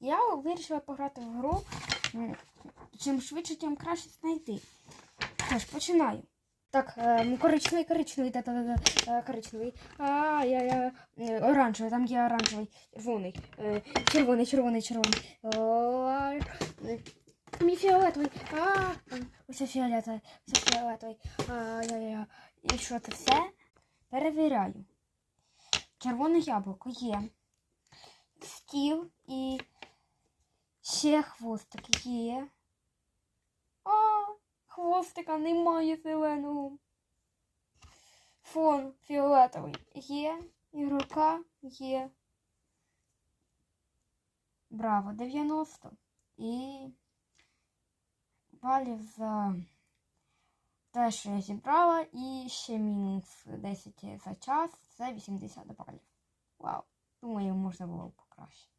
Я вирішила пограти в гру. Чим швидше, тим краще знайти. Тож, починаю. Так, е, коричневий, коричневий, та, та, та, коричневий. А, я, я, оранжевий, там є оранжевий, червоний, е, червоний, червоний, червоний. Мій фіолетовий. А, ось фіолетовий, ось фіолетовий. А, я, я. І що це все? Перевіряю. Червоне яблуко є. Стіл і ще хвостик є. А, хвостика немає зеленого. Фон фіолетовий є. Ігрока є. Браво, 90. І балів за те, що я зібрала, і ще мінус 10 за час, це 80 балів. Вау. Думаю, можна було б покраще.